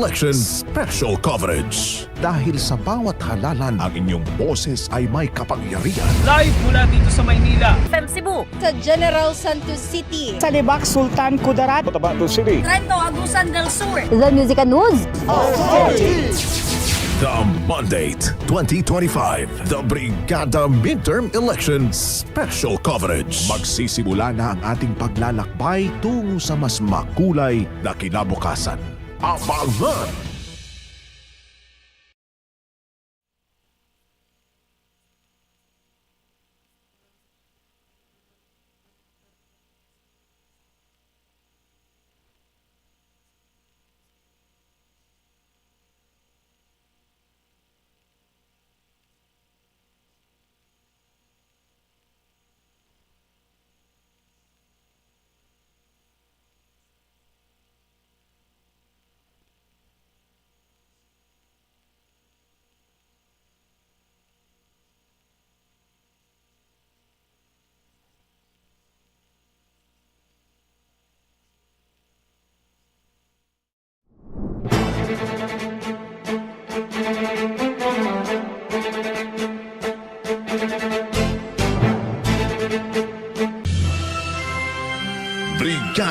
Election Special Coverage. Dahil sa bawat halalan, ang inyong boses ay may kapangyarihan. Live mula dito sa Maynila. FM Cebu. sa General Santos City. sa Libak Sultan Kudarat Trento Agusan del Sur. The Music and News. The Mandate 2025, the Brigada Midterm Election Special Coverage. Magsisimula na ang ating paglalakbay tungo sa mas makulay na kinabukasan. Abangan!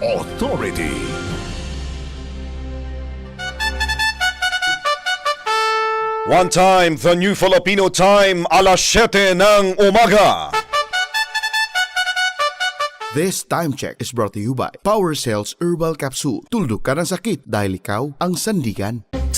Authority. One time, the New Filipino Time, alas 7 ng umaga. This time check is brought to you by Power Cells Herbal Capsule. Tuldok ka ng sakit dahil ikaw ang sandigan.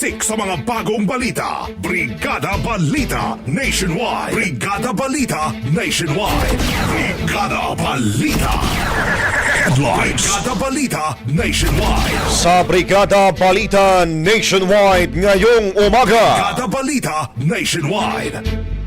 Siksik sa mga bagong balita. Brigada Balita Nationwide. Brigada Balita Nationwide. Brigada Balita. Headlines. Brigada Balita Nationwide. Sa Brigada Balita Nationwide ngayong umaga. Brigada Balita Nationwide.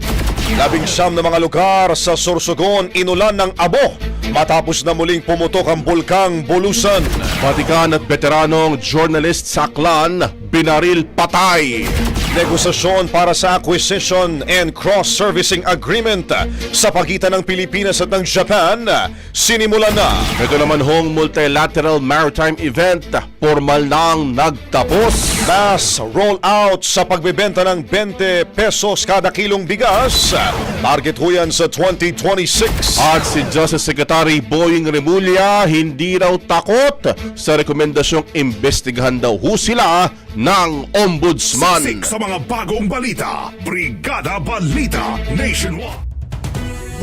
Labing siyam na mga lugar sa Sorsogon inulan ng abo matapos na muling pumutok ang bulkang Bulusan. Vatican at veteranong journalist sa Aklan, binaril patay. Negosasyon para sa acquisition and cross-servicing agreement sa pagitan ng Pilipinas at ng Japan sinimulan na. Ito naman hong multilateral maritime event, formal nang nagtapos. Mass rollout sa pagbebenta ng 20 pesos kada kilong bigas. Target ho yan sa 2026. At si Justice Secretary Boying Remulla hindi raw takot sa rekomendasyong imbestigahan daw ho sila ng Ombudsman. Siksik sa mga bagong balita. Brigada Balita Nationwide.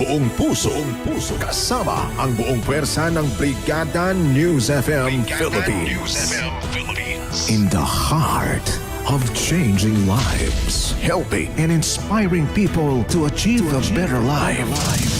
Buong puso, buong puso kasama ang buong pwersa ng Brigada News FM Philippines. In the heart of changing lives, helping and inspiring people to achieve a better life.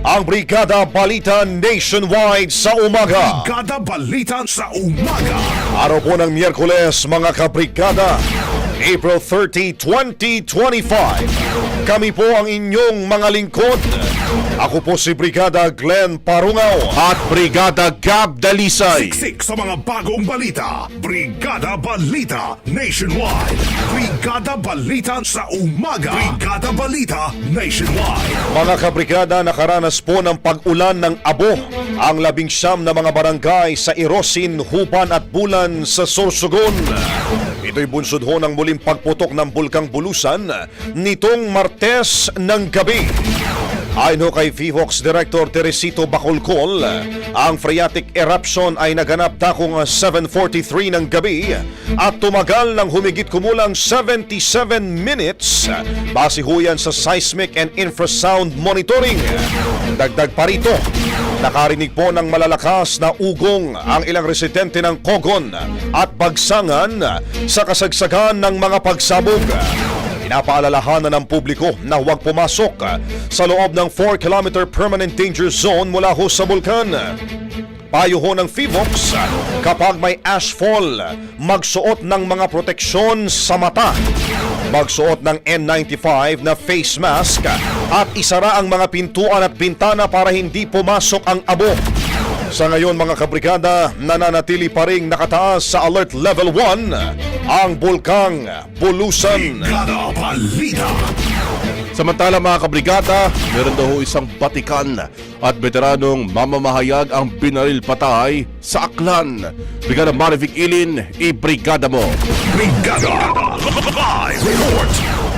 ang Brigada Balita Nationwide sa umaga. Brigada Balita sa umaga. Araw po ng Miyerkules mga kabrigada, April 30, 2025. Kami po ang inyong mga lingkod. Ako po si Brigada Glenn Parungaw. At Brigada Gab Dalisay. Siksik sa mga bagong balita. Brigada Balita Nationwide. Brigada Balita sa umaga. Brigada Balita Nationwide. Mga kabrigada, nakaranas po ng pag-ulan ng abo ang labing siyam na mga barangay sa Irosin, Huban at Bulan sa Sorsogon. Ito'y bunsod ho ng muling pagputok ng Bulkang Bulusan nitong Martes ng gabi. Ayon kay VHOX Director Teresito Bacolcol, ang phreatic eruption ay naganap dakong 7.43 ng gabi at tumagal ng humigit kumulang 77 minutes base ho yan sa seismic and infrasound monitoring. Dagdag pa rito, nakarinig po ng malalakas na ugong ang ilang residente ng Kogon at Bagsangan sa kasagsagan ng mga pagsabog. Pinapaalalahanan ng publiko na huwag pumasok sa loob ng 4-kilometer permanent danger zone mula ho sa bulkan. Payo ho ng FIVOX, kapag may ashfall, magsuot ng mga proteksyon sa mata. Magsuot ng N95 na face mask at isara ang mga pintuan at bintana para hindi pumasok ang abo. Sa ngayon mga kabrigada, nananatili pa ring nakataas sa Alert Level 1 ang Bulkang Bulusan. Samantala mga kabrigada, meron daw isang batikan at veteranong mamamahayag ang binaril patay sa Aklan. Brigada Marivic Ilin, i-brigada mo. Brigada Live Report.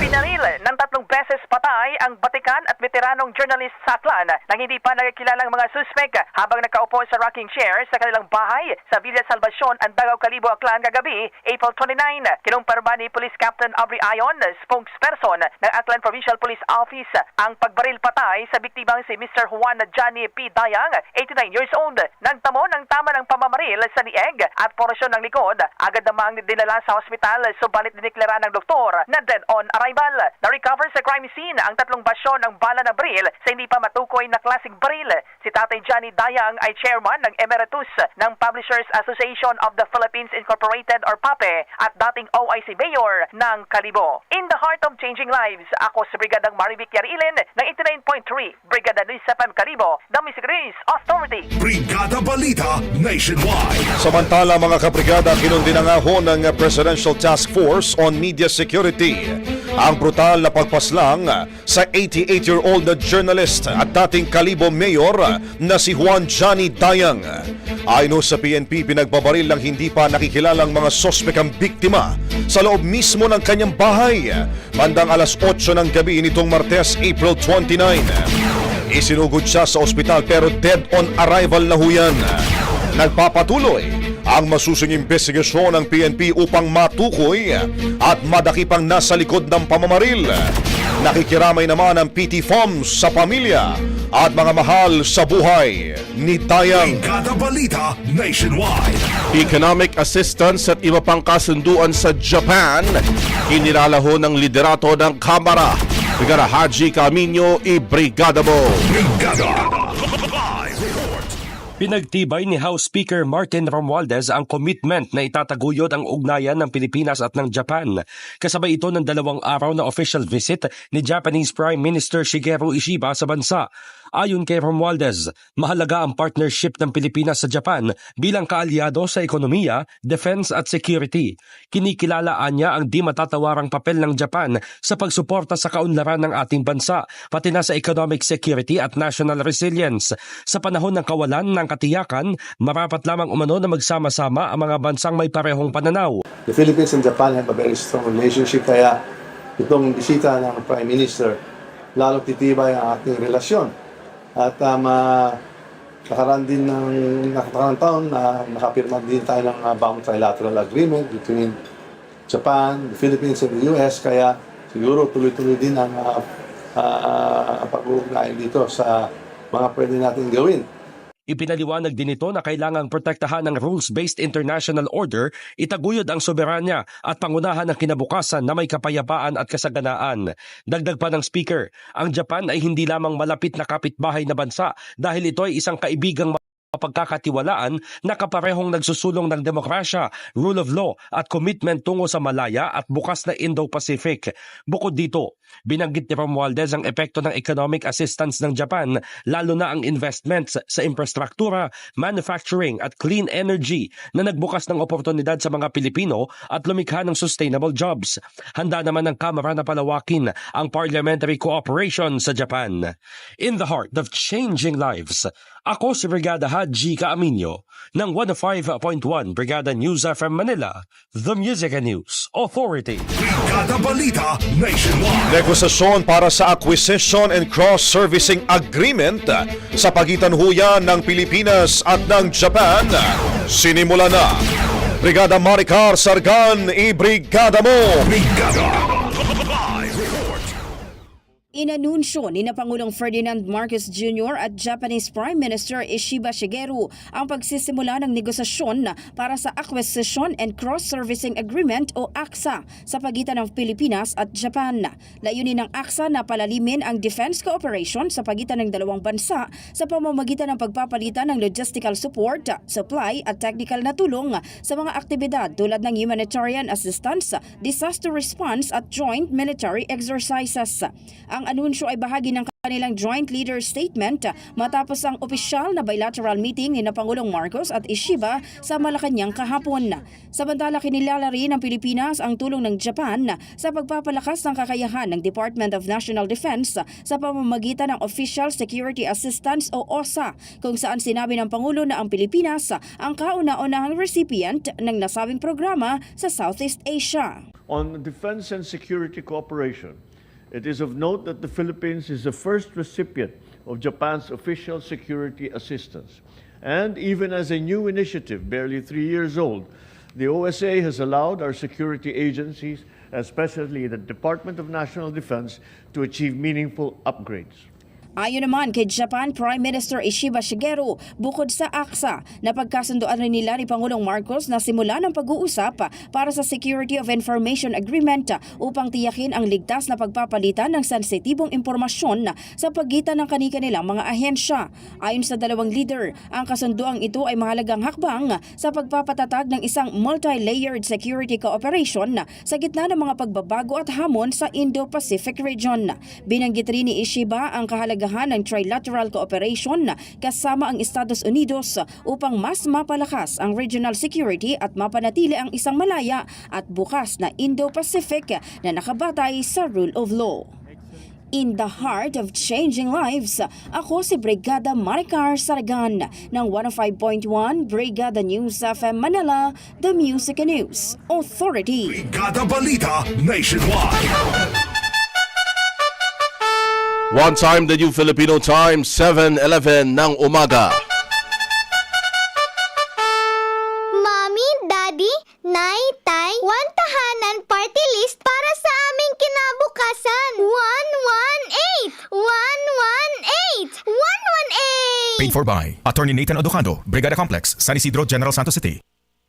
Ng tatlong beses patay ang batikan at veteranong journalist sa Aklan nang hindi pa nagkilalang mga suspek habang nakaupo sa rocking chair sa kanilang bahay sa Villa Salvacion, Andagaw, Calibo, Aklan kagabi, April 29. Kinumpirma ni Police Captain Aubrey Ayon, spokesperson ng Aklan Provincial Police Office, ang pagbaril patay sa biktimang si Mr. Juan Johnny P. Dayang, 89 years old. Nagtamo ng tama ng pamamaril sa lieg at porasyon ng likod, agad namang dinala sa ospital subalit diniklara ng doktor na dead on arrival. Na-recover sa crime scene ang tatlong basyo ng bala na baril sa hindi pa matukoy na klaseng baril. Si Tatay Johnny Dayang ay chairman ng Emeritus ng Publishers Association of the Philippines Incorporated or PAPE at dating OIC Mayor ng Kalibo. In the heart of changing lives, ako si Brigadang Marivic Yarilin ng 89.3 Brigada News FM Kalibo, the Music News Authority. Brigada Balita Nationwide. Samantala mga kabrigada, kinundi na nga ho ng Presidential Task Force on Media Security ang brutal na pagpaslang sa 88-year-old na journalist at dating Kalibo Mayor na si Juan Johnny Dayang. Ayon sa PNP, pinagbabaril ng hindi pa nakikilalang mga sospek ang biktima sa loob mismo ng kanyang bahay. Bandang alas 8 ng gabi nitong Martes, April 29. Isinugod siya sa ospital pero dead on arrival na huyan. Nagpapatuloy ang masusing investigasyon ng PNP upang matukoy at madaki pang nasa likod ng pamamaril. Nakikiramay naman ang PT Farms sa pamilya at mga mahal sa buhay ni Tayang. Brigada Balita Nationwide. Economic assistance at iba pang kasunduan sa Japan, kinilalaho ng liderato ng Kamara. Brigada Haji Camino, i-brigada mo. Brigada Live Report. Pinagtibay ni House Speaker Martin Romualdez ang commitment na itataguyod ang ugnayan ng Pilipinas at ng Japan. Kasabay ito ng dalawang araw na official visit ni Japanese Prime Minister Shigeru Ishiba sa bansa. Ayon kay Romualdez, mahalaga ang partnership ng Pilipinas sa Japan bilang kaalyado sa ekonomiya, defense at security. Kinikilalaan niya ang di matatawarang papel ng Japan sa pagsuporta sa kaunlaran ng ating bansa, pati na sa economic security at national resilience. Sa panahon ng kawalan ng katiyakan, marapat lamang umano na magsama-sama ang mga bansang may parehong pananaw. The Philippines and Japan have a very strong relationship kaya itong bisita ng Prime Minister lalo titibay ang ating relasyon. At uh, nakaraan din ng nakakarang taon na nakapirma din tayo ng uh, bagong trilateral agreement between Japan, the Philippines, and the US. Kaya siguro tuloy-tuloy din ang uh, uh, pag-uugnayan dito sa mga pwede natin gawin. Ipinaliwanag din ito na kailangang protektahan ng rules-based international order, itaguyod ang soberanya at pangunahan ng kinabukasan na may kapayapaan at kasaganaan. Dagdag pa ng speaker, ang Japan ay hindi lamang malapit na kapitbahay na bansa dahil ito ay isang kaibigang mapagkakatiwalaan na kaparehong nagsusulong ng demokrasya, rule of law at commitment tungo sa malaya at bukas na Indo-Pacific. Bukod dito, binanggit ni Romualdez ang epekto ng economic assistance ng Japan, lalo na ang investments sa infrastruktura, manufacturing at clean energy na nagbukas ng oportunidad sa mga Pilipino at lumikha ng sustainable jobs. Handa naman ng Kamara na palawakin ang parliamentary cooperation sa Japan. In the heart of changing lives, ako si Brigada Haji Kaaminyo ng 105.1 Brigada News FM Manila, The Music and News Authority. Brigada Balita Nationwide. Negosasyon para sa acquisition and cross-servicing agreement sa pagitan huyan ng Pilipinas at ng Japan. Sinimula na. Brigada Maricar Sargan, i-brigada mo! Brigada. Inanunsyo ni na Pangulong Ferdinand Marcos Jr. at Japanese Prime Minister Ishiba Shigeru ang pagsisimula ng negosasyon para sa Acquisition and Cross-Servicing Agreement o ACSA sa pagitan ng Pilipinas at Japan. Layunin ng ACSA na palalimin ang defense cooperation sa pagitan ng dalawang bansa sa pamamagitan ng pagpapalitan ng logistical support, supply at technical na tulong sa mga aktibidad tulad ng humanitarian assistance, disaster response at joint military exercises. Ang anunsyo ay bahagi ng kanilang joint leader statement matapos ang opisyal na bilateral meeting ni na Pangulong Marcos at Ishiba sa Malacanang kahapon. Samantala kinilala rin ng Pilipinas ang tulong ng Japan sa pagpapalakas ng kakayahan ng Department of National Defense sa pamamagitan ng Official Security Assistance o OSA kung saan sinabi ng Pangulo na ang Pilipinas ang kauna-unahang recipient ng nasabing programa sa Southeast Asia. On defense and security cooperation, it is of note that the Philippines is the first recipient of Japan's official security assistance. And even as a new initiative, barely three years old, the OSA has allowed our security agencies, especially the Department of National Defense, to achieve meaningful upgrades. Ayon naman kay Japan Prime Minister Ishiba Shigeru, bukod sa AXA, napagkasundoan rin nila ni Pangulong Marcos na simula ng pag-uusap para sa Security of Information Agreement upang tiyakin ang ligtas na pagpapalitan ng sensitibong impormasyon sa pagitan ng kani-kanilang mga ahensya. Ayon sa dalawang leader, ang kasunduang ito ay mahalagang hakbang sa pagpapatatag ng isang multi-layered security cooperation sa gitna ng mga pagbabago at hamon sa Indo-Pacific region. Binanggit rin ni Ishiba ang kahalagahan ng trilateral cooperation kasama ang Estados Unidos upang mas mapalakas ang regional security at mapanatili ang isang malaya at bukas na Indo-Pacific na nakabatay sa rule of law. In the heart of changing lives, ako si Brigada Maricar Saragan ng 105.1 Brigada News FM Manila, The Music News Authority. Brigada Balita Nationwide. One time, the new Filipino time, 7.11 ng umaga. Mommy, Daddy, Nay, Tay, one tahanan party list para sa aming kinabukasan. 118! 118! 118! Paid for by Attorney Nathan Odocando, Brigada Complex, San Isidro, General Santos City.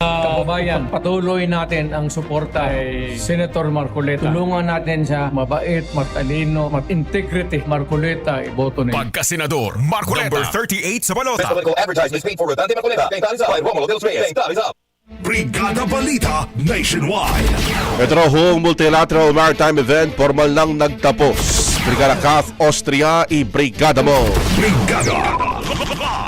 Kababayan, patuloy natin ang suporta kay Senator Marcoleta. Tulungan natin siya mabait, matalino, mat-integrity. Marcoleta, iboto nila. Pagkasenador, Marcoleta. Number 38 sa balota. advertisement paid for with Dante Macoleta. Kay Talizal. Romulo Del Reyes. Kay Talizal. Brigada Balita Nationwide. Ito hong multilateral maritime event formal nang nagtapos. Brigada CAF Austria, i-brigada mo. Brigada Live Report.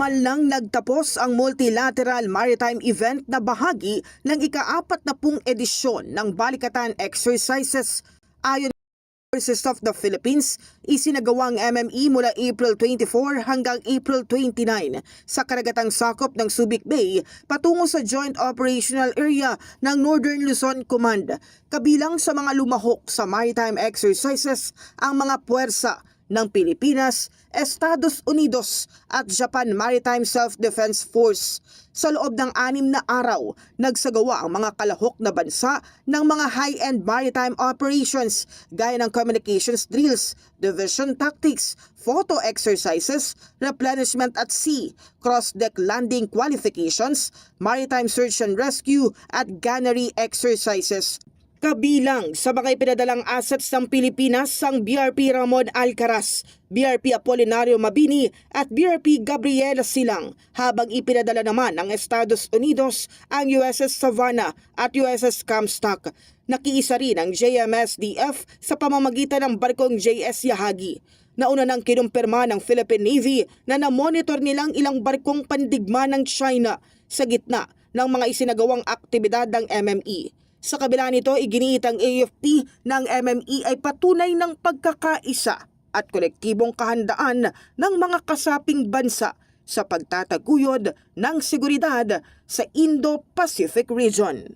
Formal lang nagtapos ang multilateral maritime event na bahagi ng ika-apat na pung edisyon ng Balikatan Exercises. Ayon Forces of the Philippines, isinagawang MME mula April 24 hanggang April 29 sa karagatang sakop ng Subic Bay patungo sa Joint Operational Area ng Northern Luzon Command. Kabilang sa mga lumahok sa maritime exercises ang mga puwersa ng Pilipinas, Estados Unidos at Japan Maritime Self-Defense Force. Sa loob ng anim na araw, nagsagawa ang mga kalahok na bansa ng mga high-end maritime operations gaya ng communications drills, division tactics, photo exercises, replenishment at sea, cross-deck landing qualifications, maritime search and rescue at gunnery exercises. Kabilang sa mga ipinadalang assets ng Pilipinas ang BRP Ramon Alcaraz, BRP Apolinario Mabini at BRP Gabriela Silang habang ipinadala naman ng Estados Unidos ang USS Savannah at USS Comstock. Nakiisa rin ang JMSDF sa pamamagitan ng barkong JS Yahagi. Nauna nang kinumpirma ng Philippine Navy na namonitor nilang ilang barkong pandigma ng China sa gitna ng mga isinagawang aktibidad ng MME. Sa kabila nito, iginiit ang AFP ng MME ay patunay ng pagkakaisa at kolektibong kahandaan ng mga kasaping bansa sa pagtataguyod ng seguridad sa Indo-Pacific region.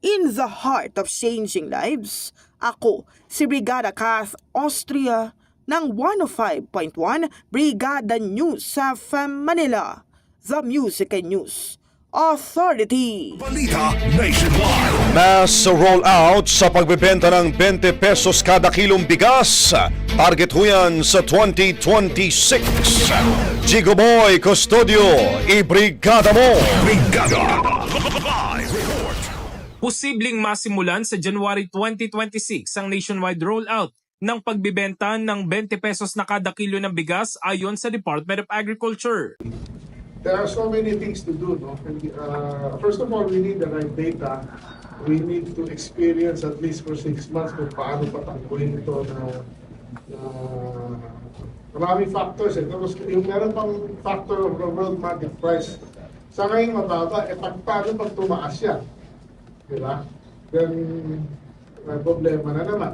In the heart of changing lives, ako si Brigada Kath Austria ng 105.1 Brigada News sa FM Manila, The Music and News Authority. Balita Nationwide. Mass rollout sa pagbebenta ng 20 pesos kada kilong bigas. Target ho yan sa 2026. Jigo Boy Custodio, i-brigada mo. Brigada. Posibleng masimulan sa January 2026 ang nationwide rollout ng pagbibenta ng 20 pesos na kada kilo ng bigas ayon sa Department of Agriculture. There are so many things to do. No? And, uh, first of all, we need the right data. We need to experience at least for six months kung paano patakbuhin ito na, na maraming factors. Eh. Tapos yung meron pang factor of the world market price. Sa ngayon mababa, eh pag, paano pag tumaas yan? Di ba? Then, may problema na naman.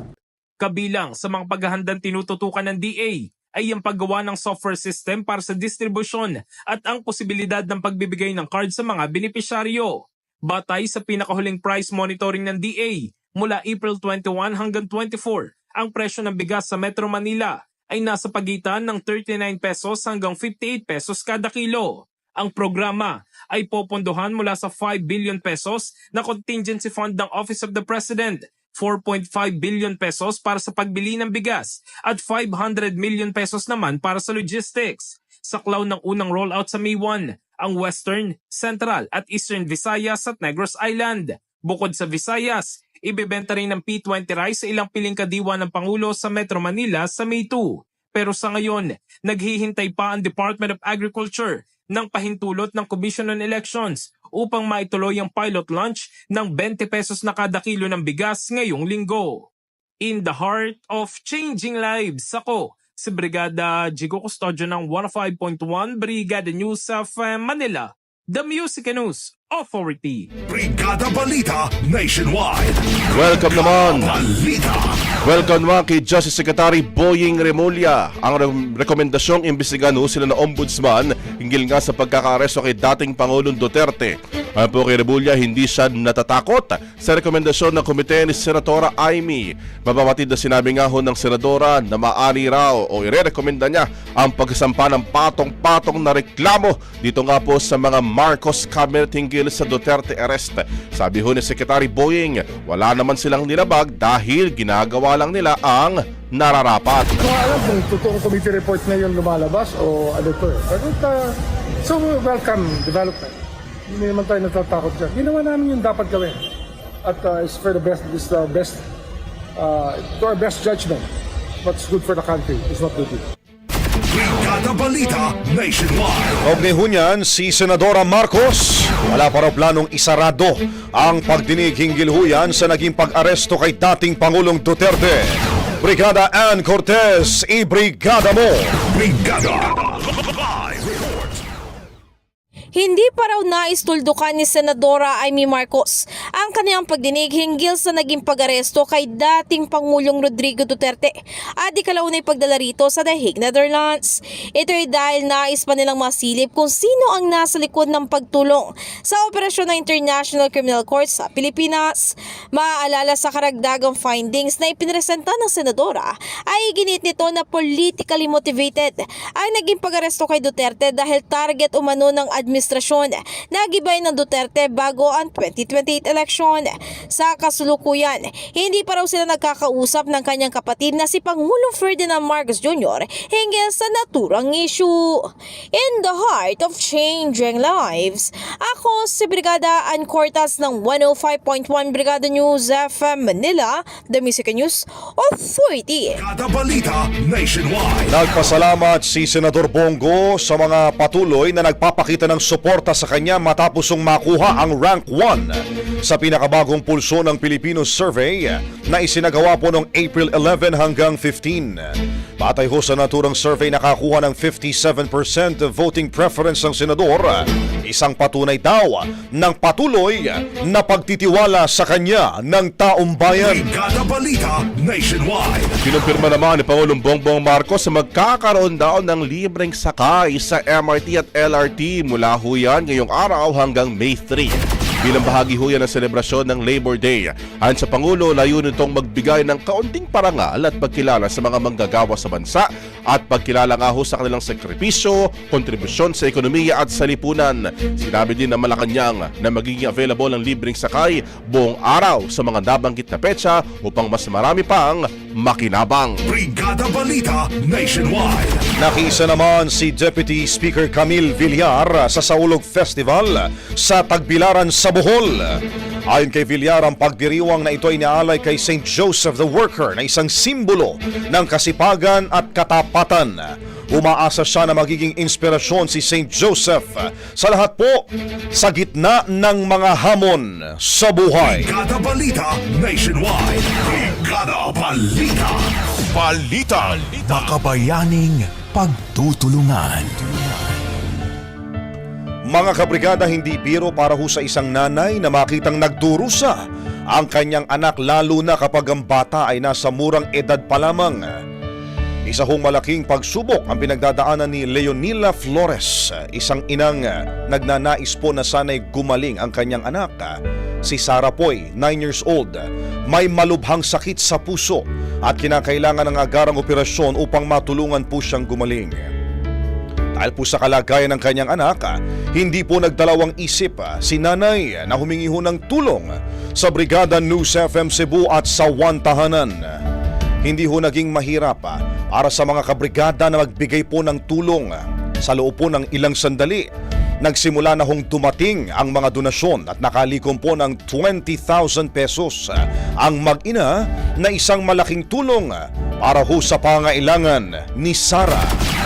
Kabilang sa mga paghahandang tinututukan ng DA ay ang paggawa ng software system para sa distribusyon at ang posibilidad ng pagbibigay ng card sa mga benepisyaryo. Batay sa pinakahuling price monitoring ng DA, mula April 21 hanggang 24, ang presyo ng bigas sa Metro Manila ay nasa pagitan ng 39 pesos hanggang 58 pesos kada kilo. Ang programa ay popondohan mula sa 5 billion pesos na contingency fund ng Office of the President 4.5 billion pesos para sa pagbili ng bigas at 500 million pesos naman para sa logistics. Sa klaw ng unang rollout sa May 1, ang Western, Central at Eastern Visayas at Negros Island. Bukod sa Visayas, ibebenta rin ng P20 rice sa ilang piling kadiwa ng Pangulo sa Metro Manila sa May 2. Pero sa ngayon, naghihintay pa ang Department of Agriculture ng pahintulot ng Commission on Elections upang maituloy ang pilot launch ng 20 pesos na kada kilo ng bigas ngayong linggo. In the heart of changing lives, ako si Brigada Jigo Custodio ng 105.1 Brigada News of Manila, The Music News Authority. Brigada Balita Nationwide. Welcome naman. Balita. Welcome naman kay Justice Secretary Boying Remulla. Ang re- rekomendasyong imbestigahan ho sila ng Ombudsman hinggil nga sa pagkakaresto kay dating Pangulong Duterte. Ayon po kay Remulla, hindi siya natatakot sa rekomendasyon ng komite ni Senatora Amy. Mababatid na sinabi nga ho ng Senadora na maaari raw o irerekomenda niya ang pagsampa ng patong-patong na reklamo dito nga po sa mga Marcos cabinet hinggil sa Duterte arrest. Sabi ho ni Secretary Boying, wala naman silang nilabag dahil ginagawa lang nila ang nararapat. So alam kung totoong committee report na yun lumalabas o ano to eh. But, uh, so welcome development. Hindi naman tayo natatakot dyan. Ginawa namin yung dapat gawin. At uh, it's for the best, it's the best, uh, to our best judgment. What's good for the country is what we do. Brigada Balita Nationwide. Kaugnay ho niyan, si Senadora Marcos, wala pa raw planong isarado ang pagdinig hinggil ho yan sa naging pag-aresto kay dating Pangulong Duterte. Brigada Ann Cortez, i-brigada mo! Brigada. Hindi pa raw naistuldukan ni Senadora Amy Marcos ang kanyang pagdinig hinggil sa naging pag-aresto kay dating Pangulong Rodrigo Duterte at ikalaunay pagdala rito sa Hague, Netherlands. Ito ay dahil nais pa nilang masilip kung sino ang nasa likod ng pagtulong sa operasyon ng International Criminal Court sa Pilipinas. Maaalala sa karagdagang findings na ipinresenta ng Senadora ay ginit nito na politically motivated ang naging pag-aresto kay Duterte dahil target umano ng administrasyon na gibay ng Duterte bago ang 2028 election. Sa kasulukuyan, hindi pa raw sila nagkakausap ng kanyang kapatid na si Pangulong Ferdinand Marcos Jr. hinggil sa naturang issue. In the heart of changing lives, ako si Brigada Ann Cortas ng 105.1 Brigada News FM Manila, The Music News Authority. Brigada Balita Nationwide. Nagpasalamat si Senador Bongo sa mga patuloy na nagpapakita ng suporta sa kanya matapos ang makuha ang rank 1 sa pinakabagong pulso ng Filipino Survey na isinagawa po noong April 11 hanggang 15. Batay ho sa naturang survey nakakuha ng 57% voting preference ng senador, isang patunay daw ng patuloy na pagtitiwala sa kanya ng taong bayan. Balita Nationwide. Kinumpirma naman ni Pangulong Bongbong Marcos na magkakaroon daw ng libreng sakay sa MRT at LRT mula ho yan ngayong araw hanggang May 3. Bilang bahagi ho yan ng selebrasyon ng Labor Day. Ayon sa Pangulo, layunin itong magbigay ng kaunting parangal at pagkilala sa mga manggagawa sa bansa at pagkilala nga ho sa kanilang sakripisyo, kontribusyon sa ekonomiya at sa lipunan. Sinabi din ng Malacanang na magiging available ang libreng sakay buong araw sa mga nabanggit na petsa upang mas marami pang makinabang. Brigada Balita Nationwide. Nakisa naman si Deputy Speaker Camille Villar sa Saulog Festival sa Tagbilaran sa Bohol. Ayon kay Villar, ang pagdiriwang na ito ay naalay kay St. Joseph the Worker na isang simbolo ng kasipagan at katapatan. Umaasa siya na magiging inspirasyon si St. Joseph sa lahat po sa gitna ng mga hamon sa buhay. Brigada Balita Nationwide. Brigada Balita. Balita. Makabayaning pagtutulungan. Mga kabrigada, hindi biro para ho sa isang nanay na makitang nagdurusa ang kanyang anak lalo na kapag ang bata ay nasa murang edad pa lamang. Isa hong malaking pagsubok ang pinagdadaanan ni Leonila Flores, isang inang nagnanais po na sana'y gumaling ang kanyang anak. Si Sarah Poy, 9 years old, may malubhang sakit sa puso at kinakailangan ng agarang operasyon upang matulungan po siyang gumaling. Dahil po sa kalagayan ng kanyang anak, hindi po nagdalawang isip si nanay na humingi ho ng tulong sa Brigada News FM Cebu at sa One Tahanan. Hindi ho naging mahirap para sa mga kabrigada na magbigay po ng tulong sa loob po ng ilang sandali. Nagsimula na hong dumating ang mga donasyon at nakalikom po ng 20,000 pesos ang mag-ina na isang malaking tulong para ho sa pangailangan ni Sarah.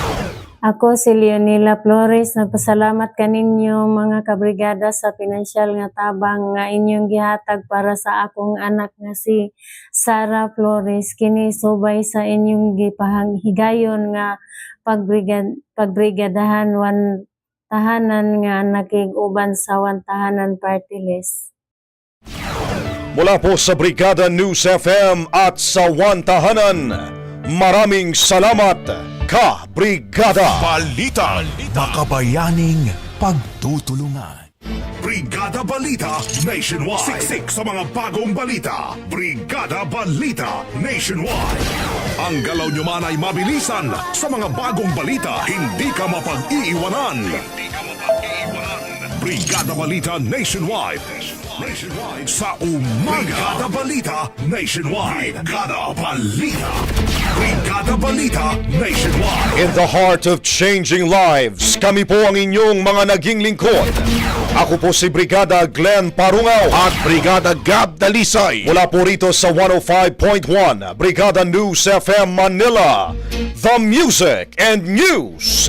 Ako si Leonila Flores, nagpasalamat kaninyo mga kabrigada sa pinansyal nga tabang nga inyong gihatag para sa akong anak nga si Sarah Flores. Kini subay sa inyong gipahanghigayon nga pagbrigad, pagbrigadahan wan tahanan nga nakig-uban sa wan tahanan party list. Mula po sa Brigada News FM at sa One Tahanan, maraming salamat, ka Brigada! Balita. Makabayaning pagtutulungan. Brigada Balita Nationwide. Siksik sa mga bagong balita. Brigada Balita Nationwide. Ang galaw nyo man ay mabilisan sa mga bagong balita. Hindi ka mapag-iiwanan. Brigada Balita Nationwide. Nationwide sa umaga. Brigada Balita Nationwide. Brigada Balita. Brigada Balita Nationwide. In the heart of changing lives, kami po ang inyong mga naging lingkod. Ako po si Brigada Glenn Parungaw At Brigada Gab Dalisay. mula po rito sa 105.1 Brigada News FM Manila, the Music and News